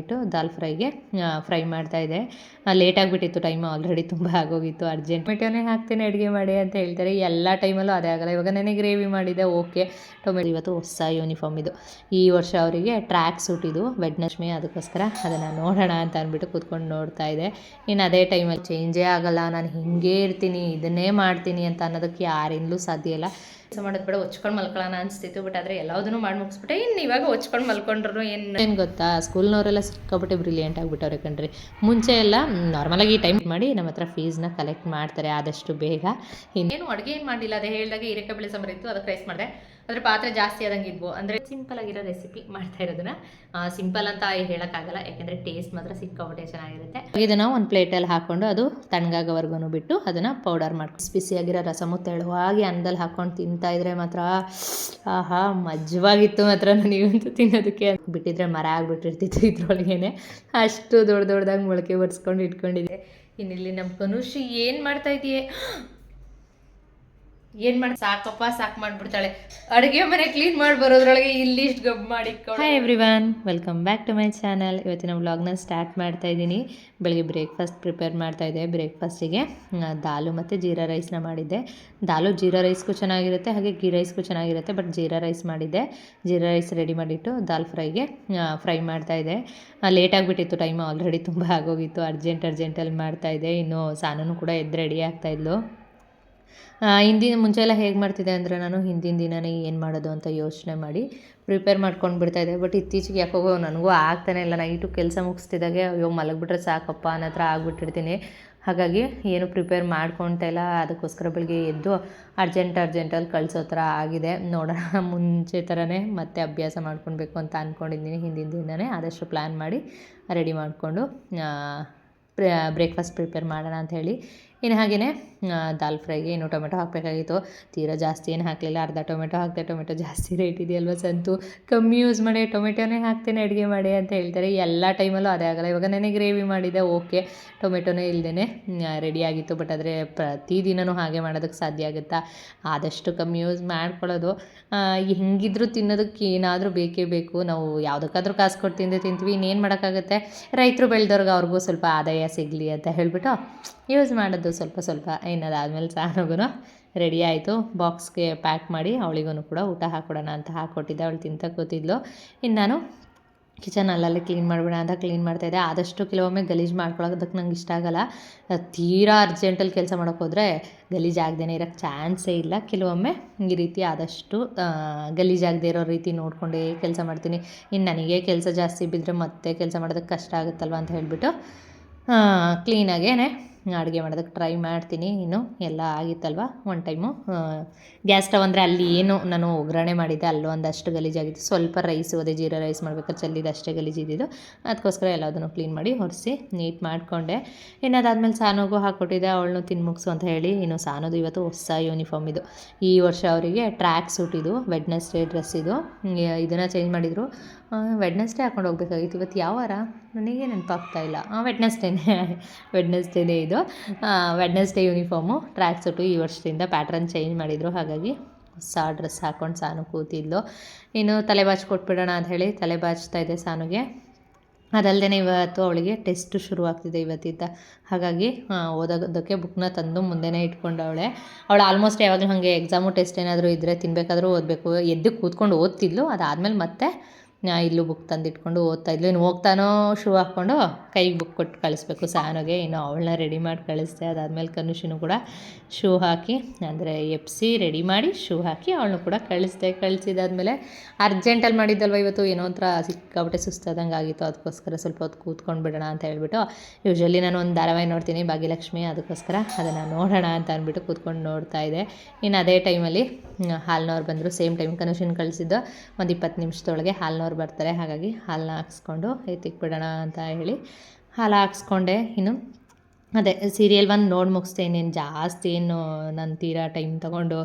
ಇಟ್ಟು ದಾಲ್ ಫ್ರೈಗೆ ಫ್ರೈ ಮಾಡ್ತಾ ಇದೆ. ಲೇಟ್ ಆಗಿಬಿಟ್ಟಿತ್ತು ಟೈಮ್ ಆಲ್ರೆಡಿ ತುಂಬ ಆಗೋಗಿತ್ತು ಅರ್ಜೆಂಟ್ ಟೊಮೆಟೊನೇ ಹಾಕ್ತೀನಿ, ಅಡುಗೆ ಮಾಡಿ ಅಂತ ಹೇಳ್ತಾರೆ. ಎಲ್ಲ ಟೈಮಲ್ಲೂ ಅದೇ ಆಗಲ್ಲ. ಇವಾಗ ನನಗೆ ಗ್ರೇವಿ ಮಾಡಿದೆ ಓಕೆ ಟೊಮೆಟೊ ಇವತ್ತು ಹೊಸ ಯೂನಿಫಾರ್ಮ್ ಇದು. ಈ ವರ್ಷ ಅವರಿಗೆ ಟ್ರ್ಯಾಕ್ ಸೂಟ್ ಇದು ವೆಡ್ನಶ್ಮಿ ಅದಕ್ಕೋಸ್ಕರ ಅದನ್ನು ನೋಡೋಣ ಅಂತ ಅಂದ್ಬಿಟ್ಟು ಕೂತ್ಕೊಂಡು ನೋಡ್ತಾ ಇದೆ. ಇನ್ನು ಅದೇ ಟೈಮಲ್ಲಿ ಚೇಂಜೇ ಆಗಲ್ಲ. ನಾನು ಹಿಂಗೇ ಇರ್ತೀನಿ, ಇದನ್ನೇ ಮಾಡ್ತೀನಿ ಅಂತ ಅನ್ನೋದಕ್ಕೆ ಯಾರಿಂದಲೂ ಸಾಧ್ಯ ಇಲ್ಲ. ಕೆಲಸ ಮಾಡೋದು ಬೇಡ ಹೊಚ್ಕೊಂಡು ಮಲ್ಕೊಳ್ಳೋಣ ಅನಿಸ್ತಿತ್ತು ಬಟ್ ಆದರೆ ಎಲ್ಲದನ್ನು ಮಾಡಿ ಮುಗಿಸ್ಬಿಟ್ಟೆ. ಇನ್ನು ಇವಾಗ ಹೊಚ್ಕೊಂಡು ಮಲ್ಕೊಂಡ್ರು ಏನು ಏನು ಗೊತ್ತಾ? ಸ್ಕೂಲ್ನವರೆಲ್ಲ ಸಿಕ್ಕಾಬಿಟ್ಟೆ ಬ್ರಿಲಿಯಂಟ್ ಆಗಿಬಿಟ್ಟವ್ರೆ ಕಣ್ರಿ. ಮುಂಚೆ ಎಲ್ಲ ನಾರ್ಮಲಾಗಿ ಟೈಮ್ ಮಾಡಿ ನಮ್ಮ ಹತ್ರ ಫೀಸ್ನ ಕಲೆಕ್ಟ್ ಮಾಡ್ತಾರೆ ಆದಷ್ಟು ಬೇಗ. ಇನ್ನೇನು ಅಡುಗೆ ಏನು ಮಾಡಿಲ್ಲ ಅದೇ ಹೇಳಿದಾಗ ಹೀರೆಕಾಯಿ ಬೆಳೆ ಸಾಂಬಾರು ಇತ್ತು ಅದಕ್ಕೆ ರೈಸ್ ಮಾಡಿದೆ. ಅದ್ರ ಪಾತ್ರೆ ಜಾಸ್ತಿ ಆದಂಗೆ ಇದ್ವು. ಅಂದರೆ ಸಿಂಪಲ್ ಆಗಿರೋ ರೆಸಿಪಿ ಮಾಡ್ತಾ ಇರೋದನ್ನ ಸಿಂಪಲ್ ಅಂತ ಹೇಳೋಕ್ಕಾಗಲ್ಲ, ಯಾಕೆಂದರೆ ಟೇಸ್ಟ್ ಮಾತ್ರ ಸಿಕ್ಕಾಬಿಟ್ಟೆ ಚೆನ್ನಾಗಿರುತ್ತೆ. ಇದನ್ನು ಒಂದು ಪ್ಲೇಟಲ್ಲಿ ಹಾಕ್ಕೊಂಡು ಅದು ತಣ್ಣಗಾಗೋವರೆಗೂ ಬಿಟ್ಟು ಅದನ್ನು ಪೌಡರ್ ಮಾಡ್ಕೊಂಡು ಬಿಸಿಯಾಗಿರೋ ರಸಮು ತೆಳುವಾಗಿ ಅನ್ನದಲ್ಲಿ ಹಾಕ್ಕೊಂಡು ತಿಂತಾ ಇದ್ರೆ ಮಾತ್ರ, ಆಹಾ, ಮಜ್ವಾಗಿತ್ತು ಮಾತ್ರ ನನಗಂತೂ ತಿನ್ನೋದಕ್ಕೆ. ಬಿಟ್ಟಿದ್ರೆ ಮರ ಆಗಿಬಿಟ್ಟಿರ್ತಿತ್ತು ಇದ್ರೊಳಗೇನೆ. ಅಷ್ಟು ದೊಡ್ಡ ದೊಡ್ಡದಾಗಿ ಮೊಳಕೆ ಬರ್ಸ್ಕೊಂಡು ಇಟ್ಕೊಂಡಿದ್ದೆ. ಇನ್ನಿಲ್ಲಿ ನಮ್ಮ ಕನುಷಿ ಏನು ಮಾಡ್ತಾ ಇದೆಯೇ? ಏನ್ ಮಾಡ್, ಸಾಕಪ್ಪ, ಸಾಕು ಮಾಡ್ಬಿಡ್ತಾಳೆ. ಅಡುಗೆ ಮನೆ ಕ್ಲೀನ್ ಮಾಡಿ ಬರೋದ್ರೊಳಗೆ ಇಲ್ಲಿ ಗಬ್ ಮಾಡಿ hi everyone welcome back to my channel ಇವತ್ತಿನ ವ್ಲಾಗ್ನ ಸ್ಟಾರ್ಟ್ ಮಾಡ್ತಾ ಇದ್ದೀನಿ. ಬೆಳಗ್ಗೆ ಬ್ರೇಕ್ಫಾಸ್ಟ್ ಪ್ರಿಪೇರ್ ಮಾಡ್ತಾ ಇದ್ದೆ. ಬ್ರೇಕ್ಫಾಸ್ಟಿಗೆ ದಾಲು ಮತ್ತು ಜೀರಾ ರೈಸ್ನ ಮಾಡಿದ್ದೆ. ದಾಲು ಜೀರಾ ರೈಸ್ಗೂ ಚೆನ್ನಾಗಿರುತ್ತೆ, ಹಾಗೆ ಗೀ ರೈಸ್ಗೂ ಚೆನ್ನಾಗಿರುತ್ತೆ ಬಟ್ ಜೀರಾ ರೈಸ್ ಮಾಡಿದ್ದೆ. ಜೀರಾ ರೈಸ್ ರೆಡಿ ಮಾಡಿಟ್ಟು ದಾಲ್ ಫ್ರೈಗೆ ಫ್ರೈ ಮಾಡ್ತಾ ಇದ್ದೆ. ಲೇಟ್ ಆಗಿಬಿಟ್ಟಿತ್ತು ಟೈಮ್ ಆಲ್ರೆಡಿ ತುಂಬ ಆಗೋಗಿತ್ತು. ಅರ್ಜೆಂಟ್ ಅರ್ಜೆಂಟಲ್ಲಿ ಮಾಡ್ತಾ ಇದ್ದೆ. ಇನ್ನು ಸಾನೂ ಕೂಡ ಎದ್ದು ರೆಡಿ ಆಗ್ತಾಯಿದ್ಲು ಹಿಂದಿನ ಮುಂಚೆ ಎಲ್ಲ ಹೇಗೆ ಮಾಡ್ತಿದ್ದೆ ಅಂದರೆ ನಾನು ಹಿಂದಿನ ದಿನನೇ ಏನು ಮಾಡೋದು ಅಂತ ಯೋಚನೆ ಮಾಡಿ ಪ್ರಿಪೇರ್ ಮಾಡ್ಕೊಂಡು ಬಿಡ್ತಾಯಿದ್ದೆ ಬಟ್ ಇತ್ತೀಚೆಗೆ ಯಾಕೋ ನನಗೂ ಆಗ್ತಾನೆ ಇಲ್ಲ. ನೈಟು ಕೆಲಸ ಮುಗಿಸ್ತಿದ್ದಾಗೆ ಅಯ್ಯೋ ಮಲಗಿಬಿಟ್ರೆ ಸಾಕಪ್ಪ ಅನ್ನೋ ಹತ್ರ ಆಗಿಬಿಟ್ಟಿರ್ತೀನಿ. ಹಾಗಾಗಿ ಏನು ಪ್ರಿಪೇರ್ ಮಾಡ್ಕೊಳ್ತಾ ಇಲ್ಲ. ಅದಕ್ಕೋಸ್ಕರ ಬೆಳಿಗ್ಗೆ ಎದ್ದು ಅರ್ಜೆಂಟ್ ಅರ್ಜೆಂಟಲ್ಲಿ ಕಳಿಸೋ ಥರ ಆಗಿದೆ. ನೋಡೋಣ, ಮುಂಚೆ ಥರನೇ ಮತ್ತೆ ಅಭ್ಯಾಸ ಮಾಡ್ಕೊಳ್ಬೇಕು ಅಂತ ಅಂದ್ಕೊಂಡಿದ್ದೀನಿ ಹಿಂದಿನ ದಿನನೇ. ಆದಷ್ಟು ಪ್ಲ್ಯಾನ್ ಮಾಡಿ ರೆಡಿ ಮಾಡಿಕೊಂಡು ಬ್ರೇಕ್ಫಾಸ್ಟ್ ಪ್ರಿಪೇರ್ ಮಾಡೋಣ ಅಂತ ಹೇಳಿ. ಇನ್ನು ಹಾಗೆಯೇ ದಾಲ್ ಫ್ರೈಗೆ ಏನು ಟೊಮೆಟೊ ಹಾಕಬೇಕಾಗಿತ್ತು. ತೀರಾ ಜಾಸ್ತಿ ಏನು ಹಾಕಲಿಲ್ಲ. ಅರ್ಧ ಟೊಮೆಟೊ ಹಾಕಿದೆ ಟೊಮೆಟೊ ಜಾಸ್ತಿ ರೇಟ್ ಇದೆಯಲ್ವ ಸಂತು? ಕಮ್ಮಿ ಯೂಸ್ ಮಾಡಿ, ಟೊಮೆಟೊನೇ ಹಾಕ್ತೇನೆ ಅಡುಗೆ ಮಾಡಿ ಅಂತ ಹೇಳ್ತಾರೆ. ಎಲ್ಲ ಟೈಮಲ್ಲೂ ಅದೇ ಆಗಲ್ಲ. ಇವಾಗ ನನಗೆ ಗ್ರೇವಿ ಮಾಡಿದೆ ಓಕೆ ಟೊಮೆಟೊನೇ ಇಲ್ಲದೇ ರೆಡಿ ಆಗಿತ್ತು. ಬಟ್ ಆದರೆ ಪ್ರತಿದಿನವೂ ಹಾಗೆ ಮಾಡೋದಕ್ಕೆ ಸಾಧ್ಯ ಆಗುತ್ತಾ? ಆದಷ್ಟು ಕಮ್ಮಿ ಯೂಸ್ ಮಾಡ್ಕೊಳ್ಳೋದು. ಹೆಂಗಿದ್ರು ತಿನ್ನೋದಕ್ಕೆ ಏನಾದರೂ ಬೇಕೇ ಬೇಕು. ನಾವು ಯಾವುದಕ್ಕಾದ್ರೂ ಕಾಸು ಕೊಟ್ಟು ತಿಂತೀವಿ. ಇನ್ನೇನು ಮಾಡೋಕ್ಕಾಗುತ್ತೆ? ರೈತರು ಬೆಳೆದವ್ರಿಗೆ ಅವ್ರಿಗೂ ಸ್ವಲ್ಪ ಆದಾಯ ಸಿಗಲಿ ಅಂತ ಹೇಳಿಬಿಟ್ಟು ಯೂಸ್ ಮಾಡೋದು ಸ್ವಲ್ಪ ಸ್ವಲ್ಪ. ಇನ್ನದಾದ್ಮೇಲೆ ಸಾನುಗೂ ರೆಡಿ ಆಯಿತು. ಬಾಕ್ಸ್ಗೆ ಪ್ಯಾಕ್ ಮಾಡಿ ಅವಳಿಗೂ ಕೂಡ ಊಟ ಹಾಕ್ಕೊಡೋಣ ಅಂತ ಹಾಕ್ಕೊಟ್ಟಿದ್ದೆ ಅವಳು ತಿಂತ ಕೂತಿದ್ಲು. ಇನ್ನು ನಾನು ಕಿಚನ್ ಅಲ್ಲಲ್ಲಿ ಕ್ಲೀನ್ ಮಾಡಿಬಿಡೋಣ ಅಂತ ಕ್ಲೀನ್ ಮಾಡ್ತಾ ಇದ್ದೆ. ಆದಷ್ಟು ಕೆಲವೊಮ್ಮೆ ಗಲೀಜು ಮಾಡ್ಕೊಳ್ಳೋದಕ್ಕೆ ನಂಗೆ ಇಷ್ಟ ಆಗಲ್ಲ. ತೀರಾ ಅರ್ಜೆಂಟಲ್ಲಿ ಕೆಲಸ ಮಾಡೋಕೆ ಹೋದರೆ ಗಲೀಜಾಗ್ದೇ ಇರೋಕ್ಕೆ ಚಾನ್ಸೇ ಇಲ್ಲ. ಕೆಲವೊಮ್ಮೆ ಈ ರೀತಿ ಆದಷ್ಟು ಗಲೀಜಾಗದೇ ಇರೋ ರೀತಿ ನೋಡಿಕೊಂಡೇ ಕೆಲಸ ಮಾಡ್ತೀನಿ. ಇನ್ನು ನನಗೆ ಕೆಲಸ ಜಾಸ್ತಿ ಬಿದ್ದರೆ ಮತ್ತೆ ಕೆಲಸ ಮಾಡೋದಕ್ಕೆ ಕಷ್ಟ ಆಗುತ್ತಲ್ವ ಅಂತ ಹೇಳಿಬಿಟ್ಟು ಕ್ಲೀನಾಗೇ ಅಡುಗೆ ಮಾಡೋದಕ್ಕೆ ಟ್ರೈ ಮಾಡ್ತೀನಿ ಇನ್ನು. ಎಲ್ಲ ಆಗಿತ್ತಲ್ವ? ಒನ್ ಟೈಮು ಗ್ಯಾಸ್ ಸ್ಟವ್ ಅಂದರೆ ಅಲ್ಲಿ ಏನು ನಾನು ಒಗ್ಗರಣೆ ಮಾಡಿದ್ದೆ, ಅಲ್ಲೂ ಒಂದಷ್ಟು ಗಲೀಜಾಗಿತ್ತು ಸ್ವಲ್ಪ ರೈಸ್ ಅದೇ ಜೀರಾ ರೈಸ್ ಮಾಡ್ಬೇಕಾದ್ರೆ ಚೆಲ್ಲಿದ್ದು ಅಷ್ಟೇ ಗಲೀಜಿದ್ದು ಅದಕ್ಕೋಸ್ಕರ ಎಲ್ಲದನ್ನು ಕ್ಲೀನ್ ಮಾಡಿ ಹೊರಿಸಿ ನೀಟ್ ಮಾಡಿಕೊಂಡೆ. ಇನ್ನು ಅದಾದಮೇಲೆ ಸಾನೋಗು ಹಾಕ್ಕೊಟ್ಟಿದ್ದೆ, ಅವಳನ್ನು ತಿನ್ಮುಗ್ಸು ಮುಗಿಸು ಅಂತ ಹೇಳಿ. ಇನ್ನು ಸಾನೋದು ಇವತ್ತು ಹೊಸ ಯೂನಿಫಾರ್ಮ್ ಇದು. ಈ ವರ್ಷ ಅವರಿಗೆ ಟ್ರ್ಯಾಕ್ ಸೂಟ್ ಇದು ವೆಡ್ನೆಸ್ಡೇ ಡ್ರೆಸ್ ಇದು. ಇದನ್ನು ಚೇಂಜ್ ಮಾಡಿದರು. ವೆಡ್ನೆಸ್ಡೇ ಹಾಕೊಂಡು ಹೋಗ್ಬೇಕಾಗಿತ್ತು. ಇವತ್ತು ಯಾವ ವಾರ ನನಗೆ ನೆನಪಾಗ್ತಾ ಇಲ್ಲ. ವೆಡ್ನೆಸ್ಡೇನೇ ವೆಡ್ನೆಸ್ಡೇನೇ ಇದು. ವೆಡ್ನೆಸ್ಡೇ ಯೂನಿಫಾರ್ಮು ಟ್ರ್ಯಾಕ್ ಸೂಟು ಈ ವರ್ಷದಿಂದ ಪ್ಯಾಟ್ರನ್ ಚೇಂಜ್ ಮಾಡಿದರು. ಹಾಗಾಗಿ ಹೊಸ ಡ್ರೆಸ್ ಹಾಕ್ಕೊಂಡು ಸಾನು ಕೂತಿದ್ಲು. ಇನ್ನು ತಲೆ ಬಾಚಿ ಕೊಟ್ಬಿಡೋಣ ಅಂತ ಹೇಳಿ ತಲೆ ಬಾಚ್ತಾ ಇದೆ ಸಾನುಗೆ. ಅದಲ್ಲದೆ ಇವತ್ತು ಅವಳಿಗೆ ಟೆಸ್ಟ್ ಶುರು ಆಗ್ತಿದೆ ಇವತ್ತಿದ್ದ. ಹಾಗಾಗಿ ಓದೋದಕ್ಕೆ ಬುಕ್ನ ತಂದು ಮುಂದೆನೇ ಇಟ್ಕೊಂಡವಳೆ. ಅವಳು ಆಲ್ಮೋಸ್ಟ್ ಯಾವಾಗಲೂ ಹಾಗೆ ಎಕ್ಸಾಮು ಟೆಸ್ಟ್ ಏನಾದರೂ ಇದ್ದರೆ ತಿನ್ನಬೇಕಾದ್ರೂ ಓದಬೇಕು. ಎದ್ದು ಕೂತ್ಕೊಂಡು ಓದ್ತಿದ್ಲು. ಅದಾದಮೇಲೆ ಮತ್ತೆ ಇಲ್ಲೂ ಬುಕ್ ತಂದಿಟ್ಕೊಂಡು ಓದ್ತಾ ಇದ್ಲು. ಇನ್ನು ಹೋಗ್ತಾನೋ ಶೂ ಹಾಕ್ಕೊಂಡು ಕೈಗೆ ಬುಕ್ ಕೊಟ್ಟು ಕಳಿಸ್ಬೇಕು. ಸಾನುಗೆ ಇನ್ನು ಅವಳನ್ನ ರೆಡಿ ಮಾಡಿ ಕಳಿಸ್ದೆ. ಅದಾದಮೇಲೆ ಕನುಷಿನೂ ಕೂಡ ಶೂ ಹಾಕಿ, ಅಂದರೆ ಎಪ್ಸಿ ರೆಡಿ ಮಾಡಿ ಶೂ ಹಾಕಿ ಅವಳನ್ನು ಕೂಡ ಕಳಿಸ್ದೆ. ಕಳಿಸಿದಾದ್ಮೇಲೆ ಅರ್ಜೆಂಟಲ್ಲಿ ಮಾಡಿದ್ದಲ್ವ ಇವತ್ತು? ಏನೋ ಒಂಥರ ಸಿಕ್ಕಾಬಿಟ್ಟೆ ಸುಸ್ತಾದಂಗೆ ಆಗಿತ್ತು. ಅದಕ್ಕೋಸ್ಕರ ಸ್ವಲ್ಪ ಹೊತ್ತು ಕೂತ್ಕೊಂಡು ಬಿಡೋಣ ಅಂತ ಹೇಳ್ಬಿಟ್ಟು ಯೂಶ್ವಲಿ ನಾನು ಒಂದು ಧಾರಾವಾಹಿ ನೋಡ್ತೀನಿ, ಭಾಗ್ಯಲಕ್ಷ್ಮಿ. ಅದಕ್ಕೋಸ್ಕರ ಅದನ್ನು ನೋಡೋಣ ಅಂತ ಅಂದ್ಬಿಟ್ಟು ಕೂತ್ಕೊಂಡು ನೋಡ್ತಾ ಇದೆ ಇನ್ನು ಅದೇ ಟೈಮಲ್ಲಿ ಹಾಲ್ನವ್ರು ಬಂದರು. ಸೇಮ್ ಟೈಮ್ ಕನುಷನ್ ಕಳಿಸಿದ್ದು. ಒಂದು ಇಪ್ಪತ್ತು ನಿಮಿಷದೊಳಗೆ ಹಾಲ್ನವ್ರು ಬರ್ತಾರೆ ಹಾಗಾಗಿ ಹಾಲನ್ನ ಹಾಕ್ಸ್ಕೊಂಡು ಎತ್ತಿಕ್ಬಿಡೋಣ ಅಂತ ಹೇಳಿ ಹಾಲು ಹಾಕ್ಸ್ಕೊಂಡೆ ಇನ್ನು. ಅದೇ ಸೀರಿಯಲ್ ಒಂದು ನೋಡಿ ಮುಗಿಸ್ದೆ, ಇನ್ನೇನು ಜಾಸ್ತಿ ಏನು ನನ್ನ ತೀರಾ ಟೈಮ್ ತೊಗೊಂಡು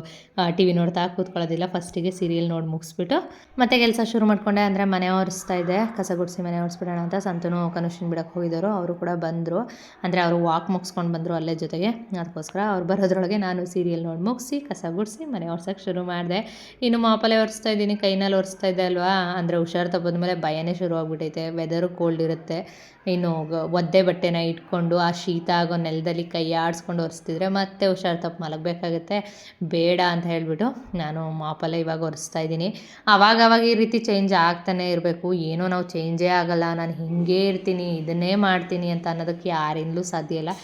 ಟಿ ವಿ ನೋಡ್ತಾ ಕೂತ್ಕೊಳ್ಳೋದಿಲ್ಲ. ಫಸ್ಟಿಗೆ ಸೀರಿಯಲ್ ನೋಡಿ ಮುಗಿಸ್ಬಿಟ್ಟು, ಮತ್ತೆ ಕೆಲಸ ಶುರು ಮಾಡಿಕೊಂಡೆ. ಅಂದರೆ ಮನೆ ಒರೆಸ್ತಾ ಇದೆ ಕಸ ಗುಡಿಸಿ ಮನೆ ಒರೆಸ್ಬಿಡೋಣ ಅಂತ ಸಂತನು, ಕನುಷನ್ ಬಿಡಕ್ಕೆ ಹೋಗಿದ್ದರು. ಅವರು ಕೂಡ ಬಂದರು. ಅಂದರೆ ಅವರು ವಾಕ್ ಮುಗಿಸ್ಕೊಂಡು ಬಂದರು ಅಲ್ಲೇ ಜೊತೆಗೆ. ಅದಕ್ಕೋಸ್ಕರ ಅವ್ರು ಬರೋದ್ರೊಳಗೆ ನಾನು ಸೀರಿಯಲ್ ನೋಡಿ ಮುಗಿಸಿ, ಕಸ ಗುಡಿಸಿ, ಮನೆ ಒರ್ಸೋಕ್ಕೆ ಶುರು ಮಾಡಿದೆ. ಇನ್ನು ಮಾಪಲೆ ಒರೆಸ್ತಾ ಇದ್ದೀನಿ. ಕೈನಲ್ಲಿ ಒರೆಸ್ತಾ ಇದ್ದೆ ಅಲ್ವಾ? ಅಂದರೆ ಹುಷಾರು ತಪ್ಪದ್ಮೇಲೆ ಭಯನೇ ಶುರು ಆಗಿಬಿಟ್ಟೈತೆ ವೆದರು ಕೋಲ್ಡ್ ಇರುತ್ತೆ. ಇನ್ನು ಒದ್ದೆ ಬಟ್ಟೆನ ಇಟ್ಕೊಂಡು ಆ ಶೀತ ಆಗೋ ನೆಲದಲ್ಲಿ ಕೈ ಆಡಿಸ್ಕೊಂಡು ಒರೆಸ್ತಿದ್ರೆ ಮತ್ತೆ ಹುಷಾರು ತಪ್ಪು ಮಲಗಬೇಕಾಗುತ್ತೆ. ಬೇಡ ಅಂತ ಹೇಳಿಬಿಟ್ಟು ನಾನು ಮಾಪಲ್ಲ ಇವಾಗ ಒರೆಸ್ತಾ ಇದ್ದೀನಿ. ಆವಾಗ ಅವಾಗ ಈ ರೀತಿ ಚೇಂಜ್ ಆಗ್ತಾನೆ ಇರಬೇಕು. ಏನೋ ನಾವು ಚೇಂಜೇ ಆಗಲ್ಲ. ನಾನು ಹಿಂಗೆ ಇರ್ತೀನಿ, ಇದನ್ನೇ ಮಾಡ್ತೀನಿ ಅಂತ ಅನ್ನೋದಕ್ಕೆ ಯಾರಿಂದಲೂ ಸಾಧ್ಯ ಇಲ್ಲ.